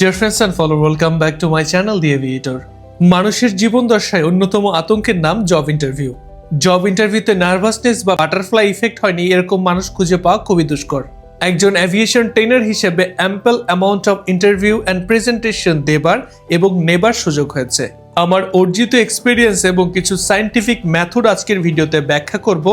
Dear friends and followers, welcome back to my channel The Aviator. মানুষের জীবন দশায় অন্যতম আতঙ্কের নাম জব ইন্টারভিউ জব ইন্টারভিউতে নার্ভাসনেস বা বাটারফ্লাই ইফেক্ট হয়নি এরকম মানুষ খুঁজে পাওয়া খুবই দুষ্কর। একজন অ্যাভিয়েশন ট্রেনার হিসেবে ample amount of interview and presentation দেবার এবং নেবার সুযোগ হয়েছে। আমার অর্জিত এক্সপিরিয়েন্স এবং কিছু সায়েন্টিফিক মেথড আজকের ভিডিওতে ব্যাখ্যা করব।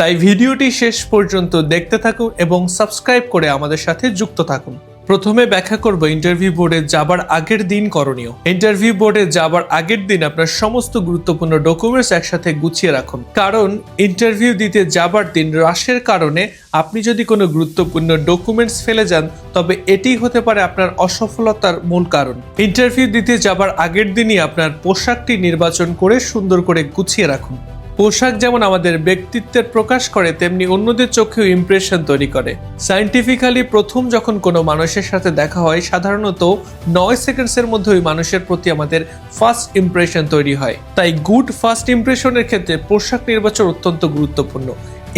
তাই ভিডিওটি শেষ পর্যন্ত দেখতে থাকুন এবং সাবস্ক্রাইব করে আমাদের সাথে যুক্ত থাকুন। প্রথমে ব্যাখ্যা করব ইন্টারভিউ বোর্ডে যাবার আগের দিন করণীয়। ইন্টারভিউ বোর্ডে যাবার আগের দিন আপনার সমস্ত গুরুত্বপূর্ণ ডকুমেন্টস একসাথে গুছিয়ে রাখুন। কারণ ইন্টারভিউ দিতে যাবার দিন রাশের কারণে আপনি যদি কোনো গুরুত্বপূর্ণ ডকুমেন্টস ফেলে যান, তবে এটি হতে পারে আপনার অসফলতার মূল কারণ। ইন্টারভিউ দিতে যাবার আগের দিনই আপনার পোশাকটি নির্বাচন করে সুন্দর করে গুছিয়ে রাখুন। পোশাক যেমন আমাদের ব্যক্তিত্বের প্রকাশ করে, তেমনি অন্যদের চোখেও ইমপ্রেশন তৈরি করে। সায়েন্টিফিক্যালি প্রথম যখন কোনো মানুষের সাথে দেখা হয়, সাধারণত নয় সেকেন্ডসের মধ্যে ওই মানুষের প্রতি আমাদের ফার্স্ট ইমপ্রেশন তৈরি হয়। তাই গুড ফার্স্ট ইমপ্রেশনের ক্ষেত্রে পোশাক নির্বাচন অত্যন্ত গুরুত্বপূর্ণ।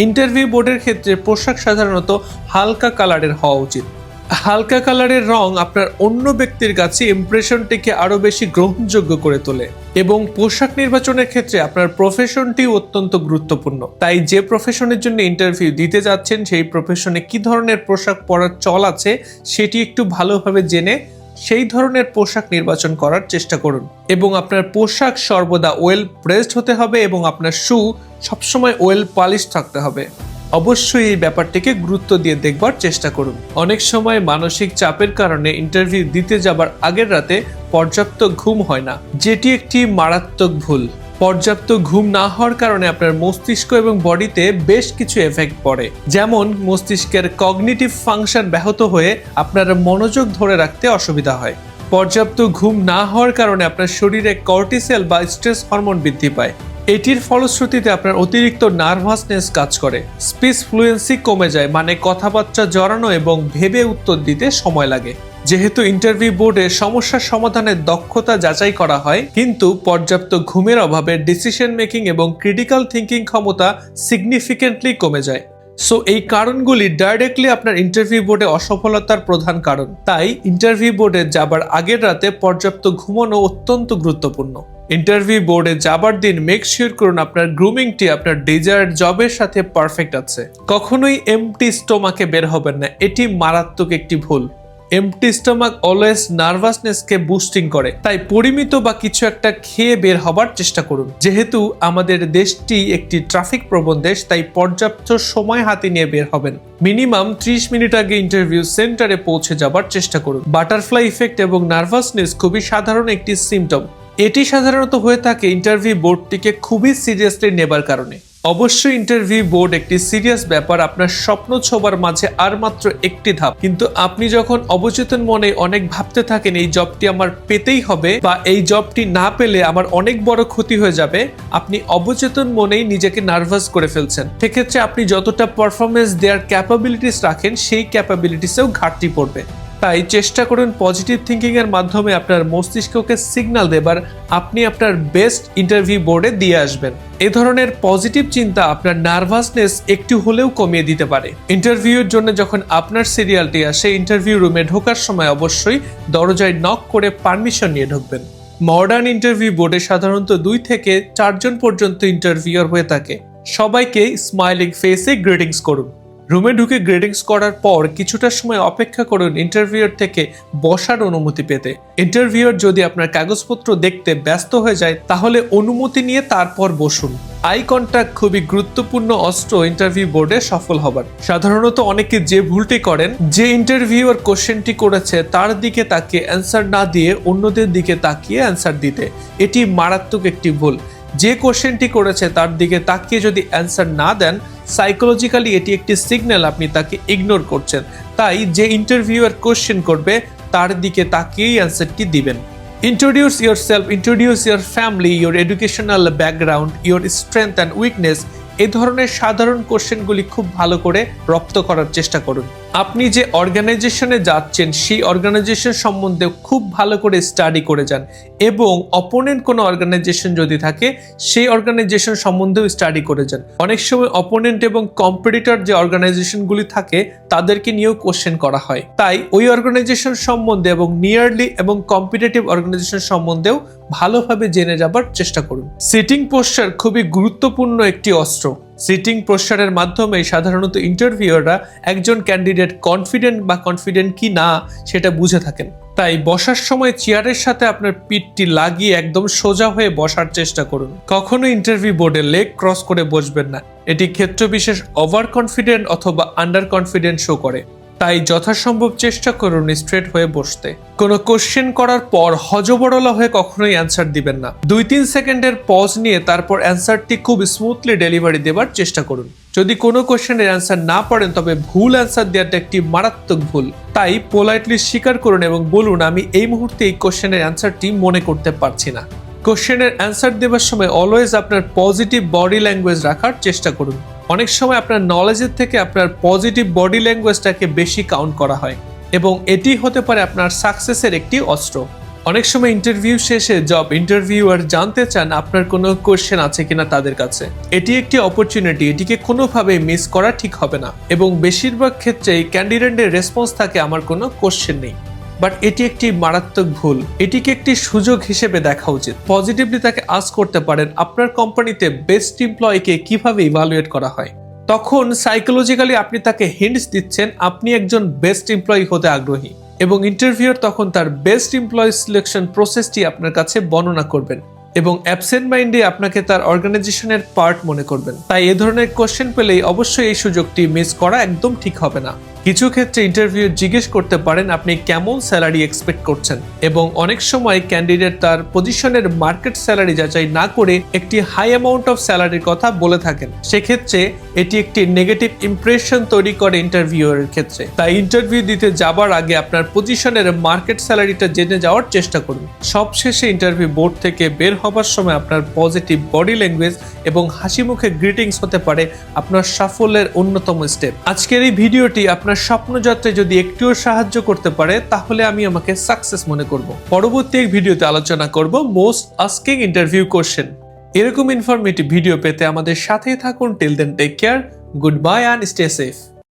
ইন্টারভিউ বোর্ডের ক্ষেত্রে পোশাক সাধারণত হালকা কালারের হওয়া উচিত। হালকা কালারের রং আপনার অন্য ব্যক্তির কাছে ইমপ্রেশনটিকে আরও বেশি গ্রহণযোগ্য করে তোলে এবং পোশাক নির্বাচনের ক্ষেত্রে আপনার প্রফেশনটি অত্যন্ত গুরুত্বপূর্ণ। তাই যে প্রফেশনের জন্য ইন্টারভিউ দিতে যাচ্ছেন, সেই প্রফেশনে কি ধরনের পোশাক পরার চল আছে, সেটি একটু ভালোভাবে জেনে সেই ধরনের পোশাক নির্বাচন করার চেষ্টা করুন। এবং আপনার পোশাক সর্বদা ওয়েল প্রেসড হতে হবে এবং আপনার শু সবসময় ওয়েল পালিশ থাকতে হবে। অবশ্যই এই ব্যাপারটিকে গুরুত্ব দিয়ে দেখবার চেষ্টা করুন। অনেক সময় মানসিক চাপের কারণে ইন্টারভিউ দিতে যাবার আগের রাতে পর্যাপ্ত ঘুম হয় না। যেটি একটি মারাত্মক ভুল। পর্যাপ্ত ঘুম না হওয়ার কারণে আপনার মস্তিষ্ক এবং বডিতে বেশ কিছু এফেক্ট পড়ে। যেমন, মস্তিষ্কের কগনিটিভ ফাংশন ব্যাহত হয়ে আপনার মনোযোগ ধরে রাখতে অসুবিধা হয়। পর্যাপ্ত ঘুম না হওয়ার কারণে আপনার শরীরে কর্টিসেল বা স্ট্রেস হরমোন বৃদ্ধি পায়। এটির ফলশ্রুতিতে আপনার অতিরিক্ত নার্ভাসনেস কাজ করে। স্পিচ ফ্লুয়েন্সি কমে যায় মানে কথাবার্তা জড়ানো এবং ভেবে উত্তর দিতে সময় লাগে। যেহেতু ইন্টারভিউ বোর্ডে সমস্যার সমাধানের দক্ষতা যাচাই করা হয়, কিন্তু পর্যাপ্ত ঘুমের অভাবে ডিসিশন মেকিং এবং ক্রিটিক্যাল থিঙ্কিং ক্ষমতা সিগনিফিকেন্টলি কমে যায়। সো এই কারণগুলি ডাইরেক্টলি আপনার ইন্টারভিউ বোর্ডে অসফলতার প্রধান কারণ। তাই ইন্টারভিউ বোর্ডে যাবার আগের রাতে পর্যাপ্ত ঘুমানো অত্যন্ত গুরুত্বপূর্ণ। ইন্টারভিউ বোর্ডে যাবার দিন মেক শিওর করুন আপনার গ্রুমিংটি আপনার ডিজায়ার্ড জবের সাথে পারফেক্ট আছে। কখনোই এমটি স্টোমাকে বের হবেন না। এটি মারাত্মক একটি ভুল। এমটি স্টোমাক অলওয়েজ নার্ভাসনেসকে বুস্টিং করে। তাই পরিমিত বা কিছু একটা খেয়ে বের হবার চেষ্টা করুন। যেহেতু আমাদের দেশটি একটি ট্রাফিক প্রবণ দেশ, তাই পর্যাপ্ত সময় হাতে নিয়ে বের হবেন। মিনিমাম ত্রিশ মিনিট আগে ইন্টারভিউ সেন্টারে পৌঁছে যাবার চেষ্টা করুন। বাটারফ্লাই ইফেক্ট এবং নার্ভাসনেস খুবই সাধারণ একটি সিমটম এটি সাধারণত হয়ে থাকে ইন্টারভিউ বোর্ডটিকে খুবই সিরিয়াসলি নেবার কারণে। অবশ্যই ইন্টারভিউ বোর্ড একটি সিরিয়াস ব্যাপার, আপনার স্বপ্ন ছোবার মাঝে আর মাত্র একটি ধাপ। কিন্তু আপনি যখন অবচেতন মনে অনেক ভাবতে থাকেন, এই জবটি আমার পেতেই হবে বা এই জবটি না পেলে আমার অনেক বড় ক্ষতি হয়ে যাবে, আপনি অবচেতন মনেই নিজেকে নার্ভাস করে ফেলছেন। সেক্ষেত্রে আপনি যতটা পারফরমেন্স দেওয়ার ক্যাপাবিলিটিস রাখেন, সেই ক্যাপাবিলিটিসেও ঘাটতি পড়বে। তাই চেষ্টা করুন পজিটিভ থিঙ্কিং এর মাধ্যমে আপনার মস্তিষ্ককে সিগন্যাল দেবার। আপনি আপনার বেস্ট ইন্টারভিউ বোর্ডে দিয়ে আসবেন। এ ধরনের পজিটিভ চিন্তা আপনার নার্ভাসনেস একটু হলেও কমিয়ে দিতে পারে। ইন্টারভিউর জন্য যখন আপনার সিরিয়ালটি আসে ইন্টারভিউ রুমে ঢোকার সময় অবশ্যই দরজায় নক করে পারমিশন নিয়ে ঢুকবেন। মডার্ন ইন্টারভিউ বোর্ডে সাধারণত দুই থেকে চারজন পর্যন্ত ইন্টারভিউর হয়ে থাকে। সবাইকে স্মাইলিং ফেসে গ্রিটিংস করুন। রুমে ঢুকে গ্রেডিংস করার পর কিছুটা সময় অপেক্ষা করুন ইন্টারভিউর থেকে বসার অনুমতি পেতে। ইন্টারভিউর যদি আপনার কাগজপত্র দেখতে ব্যস্ত হয়ে যায়, তাহলে অনুমতি নিয়ে তারপর বসুন। আই কন্ট্যাক্ট খুবই গুরুত্বপূর্ণ অস্ত্র ইন্টারভিউ বোর্ডে সফল হবার। সাধারণত অনেকে যে ভুলটি করেন, যে ইন্টারভিউর কোশ্চেনটি করেছে, তার দিকে তাকিয়ে অ্যান্সার না দিয়ে অন্যদের দিকে তাকিয়ে অ্যান্সার দিতে। এটি মারাত্মক একটি ভুল। যে কোশ্চেনটি করেছে তার দিকে তাকিয়ে যদি অ্যান্সার না দেন সাইকোলজিক্যালি এটি একটি সিগন্যাল আপনি তাকে ইগনোর করছেন। তাই যে ইন্টারভিউয়ার কোশ্চেন করবে, তার দিকে তাকিয়েই অ্যান্সারটি দিবেন। Introduce yourself introduce your family your educational background your strength and weakness এই ধরনের সাধারণ কোশ্চেনগুলি খুব ভালো করে রপ্ত করার চেষ্টা করুন। আপনি যে অর্গানাইজেশনে যাচ্ছেন, সেই অর্গানাইজেশন সম্বন্ধে খুব ভালো করে স্টাডি করে যান এবং অপোনেন্ট কোনো অর্গানাইজেশন যদি থাকে, সেই অর্গানাইজেশন সম্বন্ধেও স্টাডি করে যান। অনেক সময় অপোনেন্ট এবং কম্পিটিটর যে অর্গানাইজেশনগুলি থাকে, তাদেরকে নিয়েও কোশ্চেন করা হয়। তাই ওই অর্গানাইজেশন সম্বন্ধে এবং নিয়ারলি এবং কম্পিটিটিভ অর্গানাইজেশন সম্বন্ধেও ভালোভাবে জেনে যাবার চেষ্টা করুন। সিটিং পোস্টার খুবই গুরুত্বপূর্ণ একটি অস্ত্র। সিটিং প্রসারের মাধ্যমে সাধারণত ইন্টারভিউয়াররা একজন ক্যান্ডিডেট কনফিডেন্ট বা কনফিডেন্ট কি না সেটা বুঝে থাকেন। তাই বসার সময় চেয়ারের সাথে আপনার পিঠটি লাগিয়ে একদম সোজা হয়ে বসার চেষ্টা করুন। কখনো ইন্টারভিউ বোর্ডে লেগ ক্রস করে বসবেন না। এটি ক্ষেত্রবিশেষ ওভার কনফিডেন্ট অথবা আন্ডার কনফিডেন্ট শো করে। তাই যথাসম্ভব চেষ্টা করুন স্ট্রেট হয়ে বসতে। কোনো কোশ্চেন করার পর হজবরলা হয়ে কখনোই অ্যান্সার দিবেন না। দুই তিন সেকেন্ডের পজ নিয়ে তারপর অ্যান্সারটি খুব স্মুথলি ডেলিভারি দেওয়ার চেষ্টা করুন। যদি কোনো কোশ্চেনের অ্যান্সার না পারেন, তবে ভুল অ্যান্সার দেওয়াটা একটি মারাত্মক ভুল। তাই পোলাইটলি স্বীকার করুন এবং বলুন, আমি এই মুহূর্তে এই কোশ্চেনের অ্যান্সারটি মনে করতে পারছি না। কোশ্চেনের অ্যান্সার দেওয়ার সময় অলওয়েজ আপনার পজিটিভ বডি ল্যাঙ্গুয়েজ রাখার চেষ্টা করুন। অনেক সময় আপনার নলেজের থেকে আপনার পজিটিভ বডি ল্যাঙ্গুয়েজটাকে বেশি কাউন্ট করা হয় এবং এটি হতে পারে আপনার সাকসেসের একটি অস্ত্র। অনেক সময় ইন্টারভিউ শেষে জব ইন্টারভিউয়ার জানতে চান আপনার কোনো কোয়েশ্চেন আছে কিনা তাদের কাছে। এটি একটি অপরচুনিটি এটিকে কোনোভাবে মিস করা ঠিক হবে না এবং বেশিরভাগ ক্ষেত্রেই ক্যান্ডিডেটের রেসপন্স থাকে, আমার কোনো কোশ্চেন নেই। বাট এটি একটি মারাত্মক ভুল। এটিকে একটি সুযোগ হিসেবে দেখা উচিত। পজিটিভলি তাকে আস করতে পারেন, আপনার কোম্পানিতে বেস্ট এমপ্লয়িকে কীভাবে ইভালুয়েট করা হয়? তখন সাইকোলজিক্যালি আপনি তাকে হিন্টস দিচ্ছেন, আপনি একজন বেস্ট এমপ্লয়ি হতে আগ্রহী। এবং ইন্টারভিউর তখন তার বেস্ট এমপ্লয়ি সিলেকশন প্রসেসটি আপনার কাছে বর্ণনা করবেন এবং অ্যাবসেন্ট মাইন্ডে আপনাকে তার অর্গানাইজেশনের পার্ট মনে করবেন। তাই এ ধরনের কোশ্চেন পেলেই অবশ্যই এই সুযোগটি মিস করা একদম ঠিক হবে না। কিছু ক্ষেত্রে ইন্টারভিউ জিজ্ঞেস করতে পারেন আপনি কেমন স্যালারি এক্সপেক্ট করছেন। এবং অনেক সময় ক্যান্ডিডেট তার পজিশনের মার্কেট স্যালারি যাচাই না করে একটি হাই অ্যামাউন্ট অফ স্যালারির কথা বলে থাকেন। সেক্ষেত্রে এটি একটি নেগেটিভ ইমপ্রেশন তৈরি করে ইন্টারভিউয়ের ক্ষেত্রে। তাই ইন্টারভিউ দিতে যাবার আগে আপনার পজিশনের মার্কেট স্যালারিটা জেনে যাওয়ার চেষ্টা করুন। সবশেষে ইন্টারভিউ বোর্ড থেকে বের হবার সময় আপনার পজিটিভ বডি ল্যাঙ্গুয়েজ এবং হাসি মুখে গ্রিটিংস হতে পারে আপনার সাফল্যের অন্যতম স্টেপ আজকের এই ভিডিওটি আপনার স্বপ্নযাত্রায় যদি একটুও সাহায্য করতে পারে, তাহলে আমি আমাকে সাকসেস মনে করব। পরবর্তী এক ভিডিওতে আলোচনা করব মোস্ট আস্কিং ইন্টারভিউ কোশ্চেন এরকম ইনফরমেটিভ ভিডিও পেতে আমাদের সাথেই থাকুন। Till then take care good bye and stay safe